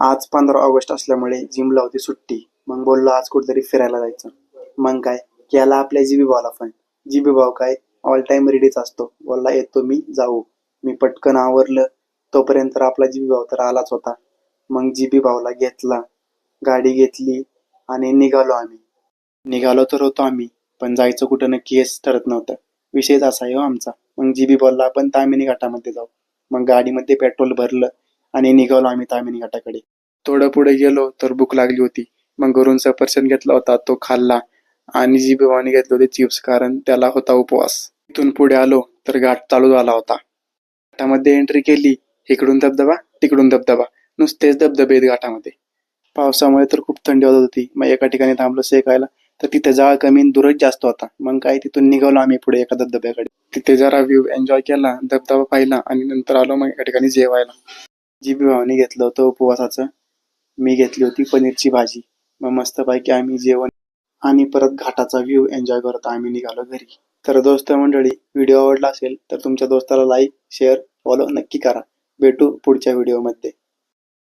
आज पंधरा ऑगस्ट असल्यामुळे जिमला होती सुट्टी. मग बोललो आज कुठेतरी फिरायला जायचं. मग काय केला आपल्या जीबी भावाला फोन जीबी भाव काय ऑल टाइम रेडीच असतो. बोलला येतो मी जाऊ. मी पटकन आवरलं. तोपर्यंत तर आपला जीबी भाव तर आलाच होता. मग जीबी भावला घेतला. गाडी घेतली आणि निघालो आम्ही. निघालो तर होतो आम्ही पण जायचं कुठं नक्की हेच ठरत नव्हतं. विषयच असा आहे हो आमचा. मग जीबी बोलला आपण तामिनी घाटामध्ये जाऊ. मग गाडीमध्ये पेट्रोल भरलं. आणि निघालो आम्ही तामिनी घाटाकडे. थोडं पुढे गेलो तर भूक लागली होती. मग घरून सफरचंद घेतला होता तो खाल्ला आणि जी भिवानी घेतली होती चिप्स कारण त्याला होता उपवास. इथून पुढे आलो तर घाट चालू झाला होता. घाटामध्ये एंट्री केली. इकडून धबधबा तिकडून धबधबा. नुसतेच धबधबे आहेत घाटामध्ये. पावसामुळे तर खूप थंडी वाजत होती. मग एका ठिकाणी थांबलो सेकायला तर तिथे जाळ कमी दूरच जास्त होता. मग काय तिथून निघालो आम्ही पुढे एका धबधब्याकडे. तिथे जरा व्ह्यू एन्जॉय केला धबधबा पाहिला आणि नंतर आलो मग एका ठिकाणी जेवायला. जीबी भावाने घेतलं होतं उपवासाचं मी घेतली होती पनीरची भाजी. मग मस्तपैकी आम्ही जेवण आणि परत घाटाचा व्ह्यू एन्जॉय करत आम्ही निघालो घरी. तर दोस्त मंडळी व्हिडिओ आवडला असेल तर तुमच्या दोस्ताला लाईक शेअर फॉलो नक्की करा. भेटू पुढच्या व्हिडिओमध्ये